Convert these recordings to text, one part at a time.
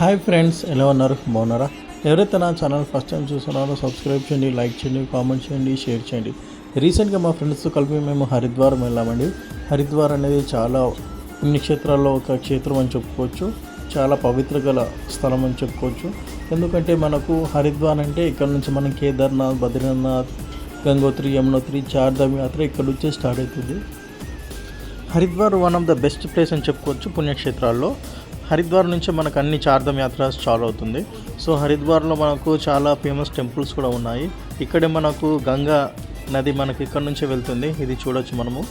Hi friends ఎలా ఉన్నారు? బాగున్నారా? ఎవరైతే నా ఛానల్ ఫస్ట్ టైం చూస్తున్నారో సబ్స్క్రైబ్ చేయండి లైక్ చేయండి కామెంట్ చేయండి షేర్ చేయండి. రీసెంట్గా మా ఫ్రెండ్స్తో కలిపి మేము హరిద్వారం వెళ్ళామండి. హరిద్వార్ అనేది చాలా పుణ్యక్షేత్రాల్లో ఒక క్షేత్రం అని చెప్పుకోవచ్చు. చాలా పవిత్ర గల స్థలం అని చెప్పుకోవచ్చు. ఎందుకంటే మనకు హరిద్వార్ అంటే ఇక్కడ నుంచి మనం కేదార్నాథ్ బద్రీనాథ్ గంగోత్రి యమునోత్రి చార్ధామ్ యాత్ర ఇక్కడ నుంచే స్టార్ట్ అవుతుంది. Haridwar one of the best place అని చెప్పుకోవచ్చు పుణ్యక్షేత్రాల్లో. హరిద్వార్ నుంచి మనకు అన్ని చార్ధమ్ యాత్ర స్టార్ట్ అవుతుంది. సో హరిద్వార్లో మనకు చాలా ఫేమస్ టెంపుల్స్ కూడా ఉన్నాయి. ఇక్కడే మనకు గంగా నది మనకి ఇక్కడ నుంచే వెళ్తుంది. ఇది చూడొచ్చు మనము.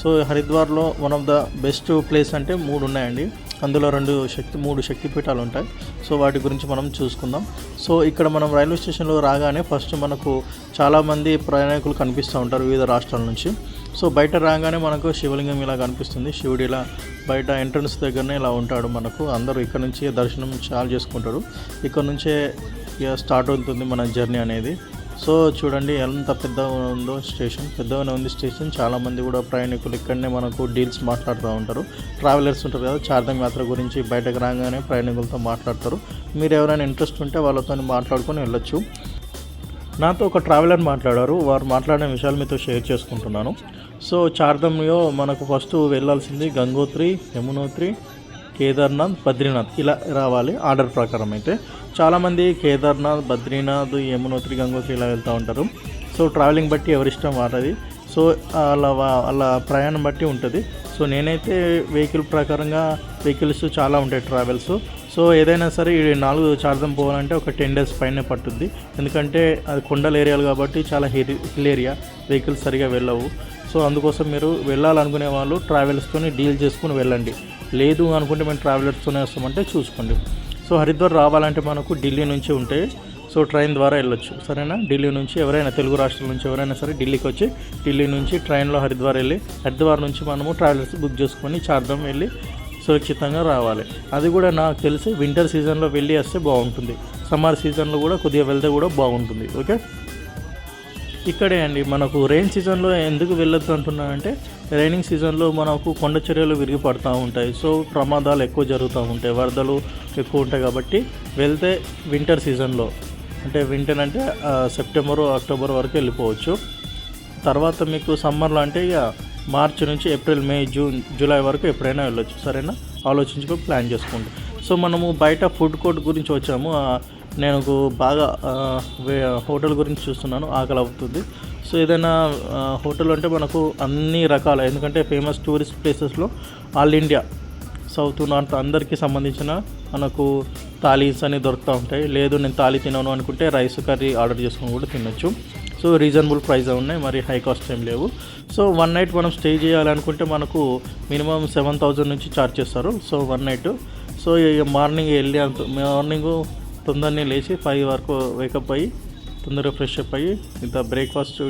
So హరిద్వార్లో one of the best place అంటే మూడు ఉన్నాయండి. అందులో రెండు శక్తి మూడు శక్తిపీఠాలు ఉంటాయి. సో వాటి గురించి మనం చూసుకుందాం. సో ఇక్కడ మనం రైల్వే స్టేషన్లో రాగానే ఫస్ట్ మనకు చాలామంది ప్రయాణికులు కనిపిస్తూ ఉంటారు వివిధ రాష్ట్రాల నుంచి. సో బయట రాగానే మనకు శివలింగం ఇలా కనిపిస్తుంది. శివుడు ఇలా బయట ఎంట్రన్స్ దగ్గరనే ఇలా ఉంటాడు మనకు. అందరూ ఇక్కడ నుంచి దర్శనం చాలా చేసుకుంటారు. ఇక్కడ నుంచే ఇక స్టార్ట్ అవుతుంది మన జర్నీ అనేది. సో చూడండి ఎంత పెద్దగా ఉందో స్టేషన్. పెద్దగానే ఉంది స్టేషన్. చాలామంది కూడా ప్రయాణికులు ఇక్కడనే మనకు డీల్స్ మాట్లాడుతూ ఉంటారు. ట్రావెలర్స్ ఉంటారు కదా చార్ధం యాత్ర గురించి బయటకు రాగానే ప్రయాణికులతో మాట్లాడతారు. మీరు ఎవరైనా ఇంట్రెస్ట్ ఉంటే వాళ్ళతో మాట్లాడుకొని వెళ్ళొచ్చు. నాతో ఒక ట్రావెలర్ మాట్లాడారు. వారు మాట్లాడిన విషయాలు మీతో షేర్ చేసుకుంటున్నాను. సో చార్ధంలో మనకు ఫస్ట్ వెళ్ళాల్సింది గంగోత్రి యమునోత్రి కేదార్నాథ్ బద్రీనాథ్. ఇలా రావాలి ఆర్డర్ ప్రకారం అయితే. చాలామంది కేదార్నాథ్ బద్రీనాథ్ యమునోత్రి గంగోత్రి ఇలా వెళ్తూ ఉంటారు. సో ట్రావెలింగ్ బట్టి ఎవరిష్టం వాటది సో అలా వా- అలా ప్రయాణం బట్టి ఉంటుంది. సో నేనైతే వెహికల్ ప్రకారంగా వెహికల్స్ చాలా ఉంటాయి ట్రావెల్స్. సో ఏదైనా సరే ఈ నాలుగు చార్జం పోవాలంటే ఒక టెన్ డేస్ పైనే పట్టుద్ది. ఎందుకంటే అది కొండల ఏరియాలు కాబట్టి చాలా హిల్ హిల్ ఏరియా. వెహికల్స్ సరిగా వెళ్ళవు. సో అందుకోసం మీరు వెళ్ళాలనుకునే వాళ్ళు ట్రావెల్స్తోని డీల్ చేసుకుని వెళ్ళండి. లేదు అనుకుంటే మేము ట్రావెలర్స్తోనే వస్తామంటే చూసుకోండి. సో హరిద్వార్ రావాలంటే మనకు ఢిల్లీ నుంచి ఉంటాయి సో ట్రైన్ ద్వారా వెళ్ళొచ్చు. సరేనా? ఢిల్లీ నుంచి ఎవరైనా తెలుగు రాష్ట్రాల నుంచి ఎవరైనా సరే ఢిల్లీకి వచ్చి ఢిల్లీ నుంచి ట్రైన్లో హరిద్వార్ వెళ్ళి హరిద్వార్ నుంచి మనము ట్రావెలర్స్ బుక్ చేసుకొని చార్ధం వెళ్ళి సురక్షితంగా రావాలి. అది కూడా నాకు తెలిసి వింటర్ సీజన్లో వెళ్ళి వస్తే బాగుంటుంది. సమ్మర్ సీజన్లో కూడా కొద్దిగా వెళ్తే కూడా బాగుంటుంది. ఓకే ఇక్కడే అండి. మనకు రెయిన్ సీజన్లో ఎందుకు వెళ్ళొద్దు అంటున్నానంటే రైనింగ్ సీజన్లో మనకు కొండ చర్యలు విరిగి పడుతూ ఉంటాయి. సో ప్రమాదాలు ఎక్కువ జరుగుతూ ఉంటాయి. వరదలు ఎక్కువ ఉంటాయి కాబట్టి వెళ్తే వింటర్ సీజన్లో అంటే వింటర్ అంటే సెప్టెంబర్ అక్టోబర్ వరకు వెళ్ళిపోవచ్చు. తర్వాత మీకు సమ్మర్లో అంటే ఇక మార్చ్ నుంచి ఏప్రిల్ మే జూన్ జూలై వరకు ఎప్పుడైనా వెళ్ళొచ్చు. సరేనా? ఆలోచించుకొని ప్లాన్ చేసుకుంటాం. సో మనము బయట ఫుడ్ కోర్ట్ గురించి వచ్చాము. నేను ఒక బాగా హోటల్ గురించి చూస్తున్నాను ఆకలి అవుతుంది సో ఏదైనా హోటల్ అంటే మనకు అన్ని రకాల ఎందుకంటే ఫేమస్ టూరిస్ట్ ప్లేసెస్లో ఆల్ ఇండియా సౌత్ నార్త్ అందరికీ సంబంధించిన మనకు థాలీస్ అని దొరుకుతూ ఉంటాయి. లేదు నేను థాలీ తినను అనుకుంటే రైస్ కర్రీ ఆర్డర్ చేసుకొని కూడా తినొచ్చు. సో రీజనబుల్ ప్రైస్ ఉన్నాయి మరి హై కాస్ట్ ఏం లేవు. సో వన్ నైట్ మనం స్టే చేయాలనుకుంటే మనకు మినిమం సెవెన్ థౌజండ్ నుంచి ఛార్జ్ చేస్తారు. So one night. So morning వెళ్ళి అంత మార్నింగ్ తొందరనే లేచి ఫైవ్ వరకు వేకప్ అయ్యి తొందరగా ఫ్రెష్ అప్ అయ్యి ఇంత బ్రేక్ఫాస్ట్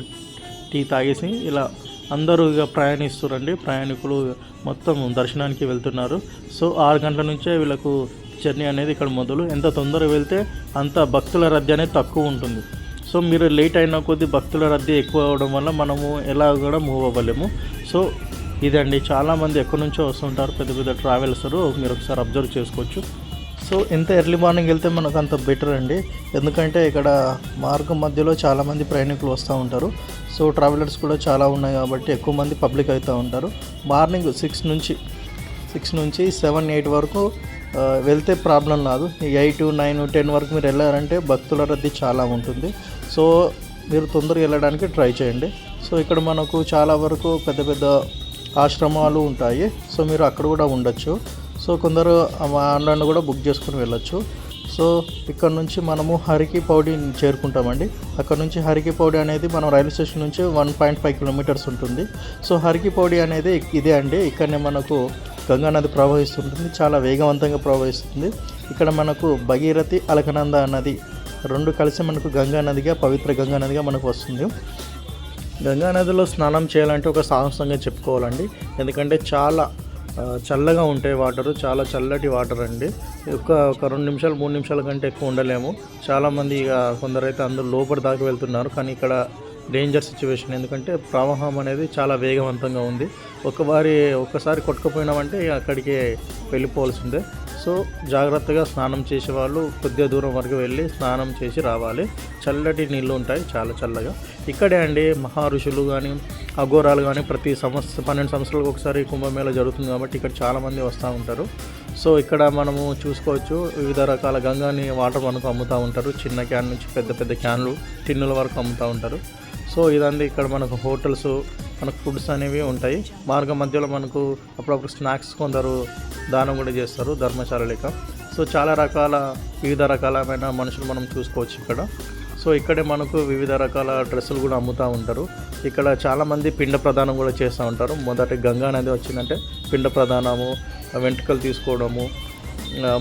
టీ తాగేసి ఇలా అందరూ ఇక ప్రయాణిస్తారండి ప్రయాణికులు మొత్తం దర్శనానికి వెళ్తున్నారు. సో ఆరు గంటల నుంచే వీళ్ళకు జర్నీ అనేది ఇక్కడ మొదలు. ఎంత తొందరగా వెళ్తే అంత భక్తుల రద్దీ అనేది తక్కువ ఉంటుంది. సో మీరు లేట్ అయిన కొద్దీ భక్తుల రద్దీ ఎక్కువ అవడం వల్ల మనము ఎలా కూడా మూవ్ అవ్వలేము. సో ఇదండి. చాలామంది ఎక్కడి నుంచో వస్తుంటారు పెద్ద పెద్ద ట్రావెల్స్ మీరు ఒకసారి అబ్జర్వ్ చేసుకోవచ్చు. సో ఎంత ఎర్లీ మార్నింగ్ వెళ్తే మనకు అంత బెటర్ అండి. ఎందుకంటే ఇక్కడ మార్గం మధ్యలో చాలామంది ప్రయాణికులు వస్తూ ఉంటారు. సో ట్రావెలర్స్ కూడా చాలా ఉన్నాయి కాబట్టి ఎక్కువ మంది పబ్లిక్ అవుతూ ఉంటారు. మార్నింగ్ సిక్స్ నుంచి సిక్స్ నుంచి సెవెన్ ఎయిట్ వరకు వెళ్తే ప్రాబ్లం రాదు. ఎయిట్ నైన్ టెన్ వరకు మీరు వెళ్ళారంటే భక్తుల రద్దీ చాలా ఉంటుంది. సో మీరు తొందరగా వెళ్ళడానికి ట్రై చేయండి. సో ఇక్కడ మనకు చాలా వరకు పెద్ద పెద్ద ఆశ్రమాలు ఉంటాయి. సో మీరు అక్కడ కూడా ఉండొచ్చు. సో కొందరు ఆన్లైన్లో కూడా బుక్ చేసుకుని వెళ్ళొచ్చు. సో ఇక్కడ నుంచి మనము హరికి పౌడి చేరుకుంటామండి. అక్కడ నుంచి హరికి పౌడి అనేది మనం రైల్వే స్టేషన్ నుంచి వన్ పాయింట్ ఫైవ్ కిలోమీటర్స్ ఉంటుంది. సో హరికి పౌడి అనేది ఇదే అండి. ఇక్కడనే మనకు గంగా నది ప్రవహిస్తుంటుంది. చాలా వేగవంతంగా ప్రవహిస్తుంది. ఇక్కడ మనకు భగీరథి అలకనంద నది రెండు కలిసి మనకు గంగా నదిగా పవిత్ర గంగా నదిగా మనకు వస్తుంది. గంగా నదిలో స్నానం చేయాలంటే ఒక సాహసంగా చెప్పుకోవాలండి. ఎందుకంటే చాలా చల్లగా ఉంటాయి వాటర్ చాలా చల్లటి వాటర్ అండి. ఒక ఒక రెండు నిమిషాలు మూడు నిమిషాల కంటే ఎక్కువ ఉండలేము. చాలామంది ఇక కొందరైతే అందరూ లోపల దాకా వెళ్తున్నారు కానీ ఇక్కడ డేంజర్ సిచ్యువేషన్ ఎందుకంటే ప్రవాహం అనేది చాలా వేగవంతంగా ఉంది. ఒకవారి ఒక్కసారి కొట్టుకుపోయినామంటే ఇక అక్కడికి వెళ్ళిపోవాల్సిందే. సో జాగ్రత్తగా స్నానం చేసే వాళ్ళు కొద్దిగా దూరం వరకు వెళ్ళి స్నానం చేసి రావాలి. చల్లటి నీళ్ళు ఉంటాయి చాలా చల్లగా. ఇక్కడే అండి మహా ఋషులు కానీ అఘోరాలు కానీ ప్రతి సంవత్సరం పన్నెండు సంవత్సరాలకు ఒకసారి కుంభమేళ జరుగుతుంది కాబట్టి ఇక్కడ చాలామంది వస్తూ ఉంటారు. సో ఇక్కడ మనము చూసుకోవచ్చు వివిధ రకాల గంగాని వాటర్ మనకు అమ్ముతూ ఉంటారు. చిన్న క్యాన్ నుంచి పెద్ద పెద్ద క్యాన్లు టిన్నుల వరకు అమ్ముతూ ఉంటారు. సో ఇదండి ఇక్కడ మనకు హోటల్స్ మనకు ఫుడ్స్ అనేవి ఉంటాయి. మార్గం మధ్యలో మనకు అప్పుడప్పుడు స్నాక్స్ కొందరు దానం కూడా చేస్తారు ధర్మశాల లేక సో చాలా రకాల వివిధ రకాలమైన మనుషులు మనం చూసుకోవచ్చు ఇక్కడ. సో ఇక్కడే మనకు వివిధ రకాల డ్రెస్సులు కూడా అమ్ముతూ ఉంటారు. ఇక్కడ చాలామంది పిండ ప్రదానం కూడా చేస్తూ ఉంటారు. మొదటి గంగా నది వచ్చిందంటే పిండ ప్రదానము వెంట్రుకలు తీసుకోవడము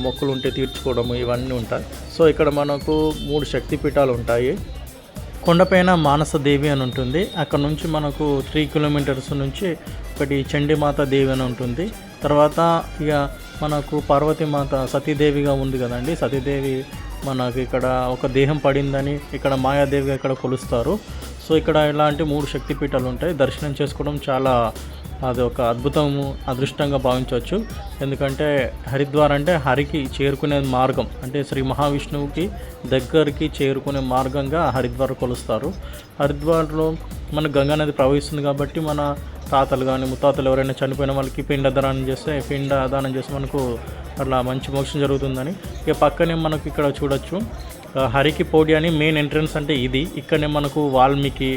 మొక్కలు ఉంటే తీర్చుకోవడము ఇవన్నీ ఉంటాయి. సో ఇక్కడ మనకు మూడు శక్తిపీఠాలు ఉంటాయి. కొండపైన మానసదేవి అని ఉంటుంది. అక్కడ నుంచి మనకు త్రీ కిలోమీటర్స్ నుంచి ఒకటి చండీమాత దేవి అని ఉంటుంది. తర్వాత ఇక మనకు పార్వతీమాత సతీదేవిగా ఉంది కదండి. సతీదేవి మనకు ఇక్కడ ఒక దేహం పడిందని ఇక్కడ మాయాదేవిగా ఇక్కడ కొలుస్తారు. సో ఇక్కడ ఇలాంటి మూడు శక్తిపీఠాలు ఉంటాయి. దర్శనం చేసుకోవడం చాలా అది ఒక అద్భుతము అదృష్టంగా భావించవచ్చు. ఎందుకంటే హరిద్వార్ అంటే హరికి చేరుకునే మార్గం. అంటే శ్రీ మహావిష్ణువుకి దగ్గరికి చేరుకునే మార్గంగా హరిద్వార్ కొలుస్తారు. హరిద్వార్లో మన గంగా నది ప్రవహిస్తుంది కాబట్టి మన తాతలు కానీ ముత్తాతలు ఎవరైనా చనిపోయిన వాళ్ళకి పిండదానం చేస్తే పిండ దానం చేస్తే మనకు అట్లా మంచి మోక్షం జరుగుతుందని. ఇక పక్కనే మనకు ఇక్కడ చూడొచ్చు హరికి పోడి అని మెయిన్ ఎంట్రన్స్ అంటే ఇది. ఇక్కడనే మనకు వాల్మీకి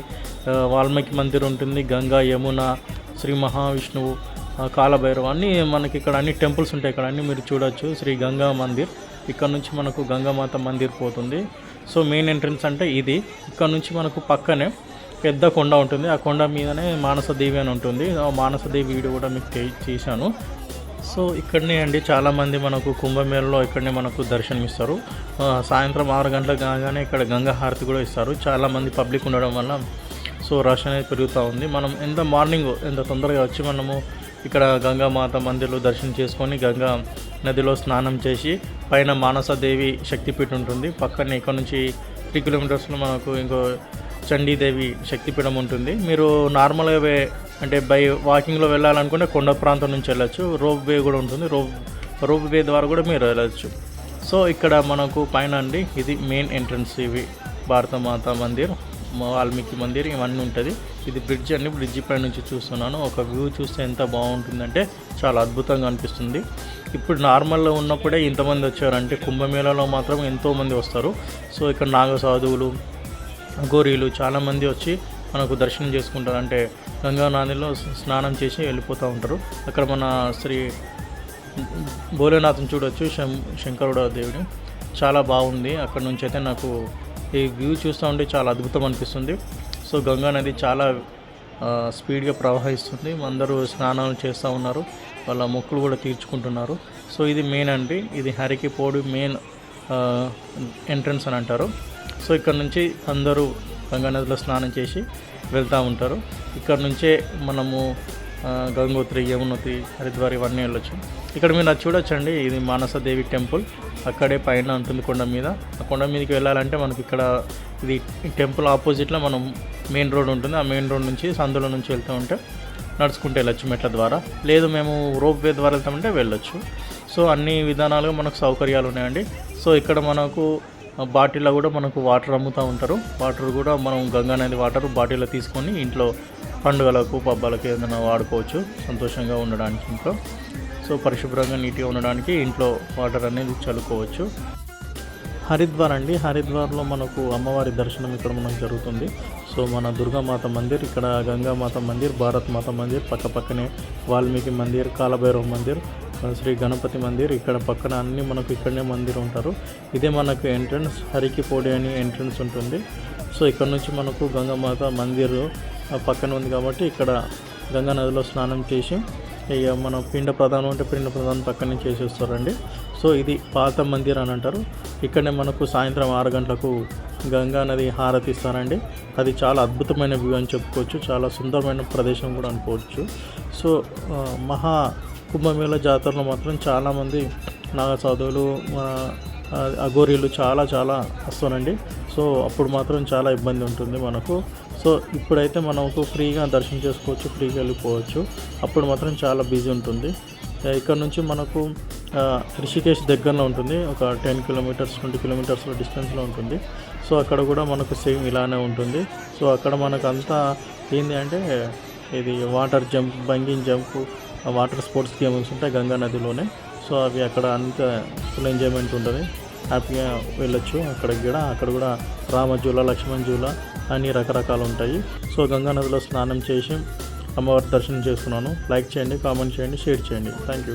వాల్మీకి మందిర్ ఉంటుంది గంగా యమున శ్రీ మహావిష్ణువు కాలభైరవ అన్ని మనకి ఇక్కడ అన్ని టెంపుల్స్ ఉంటాయి ఇక్కడ అన్ని మీరు చూడొచ్చు. శ్రీ గంగా మందిర్ ఇక్కడ నుంచి మనకు గంగామాత మందిర్ పోతుంది. సో మెయిన్ ఎంట్రన్స్ అంటే ఇది. ఇక్కడ నుంచి మనకు పక్కనే పెద్ద కొండ ఉంటుంది. ఆ కొండ మీదనే మానసదేవి అని ఉంటుంది. ఆ మానసదేవి వీడియో కూడా మీకు చేశాను. సో ఇక్కడనే అండి చాలామంది మనకు కుంభమేళలో ఇక్కడనే మనకు దర్శనమిస్తారు. ఇస్తారు సాయంత్రం ఆరు గంటలకు కాగానే ఇక్కడ గంగా హారతి కూడా ఇస్తారు. చాలామంది పబ్లిక్ ఉండడం వల్ల సో రష్ అనేది పెరుగుతూ ఉంది. మనం ఎంత మార్నింగ్ ఎంత తొందరగా వచ్చి మనము ఇక్కడ గంగామాత మందిర్లో దర్శనం చేసుకొని గంగా నదిలో స్నానం చేసి పైన మానసదేవి శక్తిపీఠం ఉంటుంది. పక్కనే ఇక్కడ నుంచి త్రీ కిలోమీటర్స్లో మనకు ఇంకో చండీదేవి శక్తిపీఠం ఉంటుంది. మీరు నార్మల్గా వే అంటే బై వాకింగ్లో వెళ్ళాలనుకుంటే కొండ ప్రాంతం నుంచి వెళ్ళచ్చు. రోప్ వే కూడా ఉంటుంది. రోప్ రోప్ వే ద్వారా కూడా మీరు వెళ్ళచ్చు. సో ఇక్కడ మనకు పైన అండి ఇది మెయిన్ ఎంట్రన్స్ ఇవి భారతమాత మందిర్. వాల్మీకి మందిర్ ఇవన్నీ ఉంటుంది. ఇది బ్రిడ్జ్ అండి. బ్రిడ్జ్ పై నుంచి చూస్తున్నాను. ఒక వ్యూ చూస్తే ఎంత బాగుంటుందంటే చాలా అద్భుతంగా అనిపిస్తుంది. ఇప్పుడు నార్మల్లో ఉన్నప్పుడే ఇంతమంది వచ్చారంటే కుంభమేళాలో మాత్రం ఎంతోమంది వస్తారు. సో ఇక్కడ నాగ సాధువులు గోరీలు చాలామంది వచ్చి మనకు దర్శనం చేసుకుంటారు. అంటే గంగా నదిలో స్నానం చేసి వెళ్ళిపోతూ ఉంటారు. అక్కడ మన శ్రీ భోలేనాథ్ని చూడొచ్చు. శం శంకరుడ దేవుడు చాలా బాగుంది. అక్కడ నుంచి అయితే నాకు ఈ వ్యూ చూస్తూ ఉంటే చాలా అద్భుతం అనిపిస్తుంది. సో గంగా నది చాలా స్పీడ్గా ప్రవహిస్తుంది. అందరూ స్నానాలు చేస్తూ ఉన్నారు. వాళ్ళ మొక్కులు కూడా తీర్చుకుంటున్నారు. సో ఇది మెయిన్ అండి. ఇది హరికి పోడు మెయిన్ ఎంట్రన్స్ అని అంటారు. సో ఇక్కడ నుంచి అందరూ గంగా నదిలో స్నానం చేసి వెళ్తూ ఉంటారు. ఇక్కడ నుంచే మనము గంగోత్రి యమునోత్రి హరిద్వార్ ఇవన్నీ వెళ్ళొచ్చు. ఇక్కడ మీరు అది చూడొచ్చండి ఇది మానసదేవి టెంపుల్. అక్కడే పైన ఉంటుంది కొండ మీద. ఆ కొండ మీదకి వెళ్ళాలంటే మనకి ఇక్కడ ఇది టెంపుల్ ఆపోజిట్లో మనం మెయిన్ రోడ్ ఉంటుంది. ఆ మెయిన్ రోడ్ నుంచి సందులో నుంచి వెళ్తూ ఉంటే నడుచుకుంటూ వెళ్ళొచ్చు మెట్ల ద్వారా. లేదు మేము రోప్ వే ద్వారా వెళ్తామంటే వెళ్ళొచ్చు. సో అన్ని విధానాలుగా మనకు సౌకర్యాలు ఉన్నాయండి. సో ఇక్కడ మనకు బాటిల్లో కూడా మనకు వాటర్ అమ్ముతూ ఉంటారు. వాటర్ కూడా మనం గంగా నది వాటర్ బాటిల్లో తీసుకొని ఇంట్లో పండుగలకు పబ్బాలకు ఏదైనా వాడుకోవచ్చు. సంతోషంగా ఉండడానికి ఇంట్లో. సో పరిశుభ్రంగా నీట్గా ఉండడానికి ఇంట్లో వాటర్ అనేది చల్లుకోవచ్చు. హరిద్వార్ అండి. హరిద్వార్లో మనకు అమ్మవారి దర్శనం ఇక్కడ మనకు జరుగుతుంది. సో మన దుర్గామాత మందిర్ ఇక్కడ గంగామాత మందిర్ భారత్ మాత మందిర్ పక్క పక్కనే వాల్మీకి మందిర్ కాలభైరవ మందిర్ శ్రీ గణపతి మందిర్ ఇక్కడ పక్కన అన్ని మనకు ఇక్కడనే మందిర్ ఉంటారు. ఇదే మనకు ఎంట్రన్స్ హరికిపోడి అని ఎంట్రన్స్ ఉంటుంది. సో ఇక్కడ నుంచి మనకు గంగామాత మందిర్ పక్కన ఉంది కాబట్టి ఇక్కడ గంగా నదిలో స్నానం చేసి ఇక మనం పిండ ప్రధానం అంటే పిండ ప్రధానం పక్కన చేసేస్తారండి. సో ఇది పాత మందిర్ అని అంటారు. ఇక్కడనే మనకు సాయంత్రం ఆరు గంటలకు గంగా నది హారతి ఇస్తారండి అది చాలా అద్భుతమైన వ్యూ అని చెప్పుకోవచ్చు. చాలా సుందరమైన ప్రదేశం కూడా అనుకోవచ్చు. సో మహా కుంభమేళ జాతరలో మాత్రం చాలామంది నాగ సాధువులు మన అఘోరీలు చాలా చాలా వస్తానండి సో అప్పుడు మాత్రం చాలా ఇబ్బంది ఉంటుంది మనకు. సో ఇప్పుడైతే మనకు ఫ్రీగా దర్శనం చేసుకోవచ్చు ఫ్రీగా వెళ్ళిపోవచ్చు. అప్పుడు మాత్రం చాలా బిజీ ఉంటుంది. ఇక్కడ నుంచి మనకు రిషికేష్ దగ్గరలో ఉంటుంది. ఒక టెన్ కిలోమీటర్స్ ట్వంటీ కిలోమీటర్స్ డిస్టెన్స్లో ఉంటుంది. సో అక్కడ కూడా మనకు సేమ్ ఇలానే ఉంటుంది. సో అక్కడ మనకు అంతా ఏంటి అంటే ఇది వాటర్ జంప్ బంగింగ్ జంప్ వాటర్ స్పోర్ట్స్ గేమ్స్ ఉంటాయి గంగా నదిలోనే. సో అవి అక్కడ అంత ఫుల్ ఎంజాయ్మెంట్ ఉంటుంది. హ్యాపీగా వెళ్ళొచ్చు. అక్కడికి కూడా అక్కడ కూడా రామజూల లక్ష్మణ్ జూల అన్ని రకరకాలు ఉంటాయి సో గంగా నదిలో స్నానం చేసి అమ్మవారి దర్శనం చేసుకున్నాను. లైక్ చేయండి కామెంట్ చేయండి షేర్ చేయండి. Thank you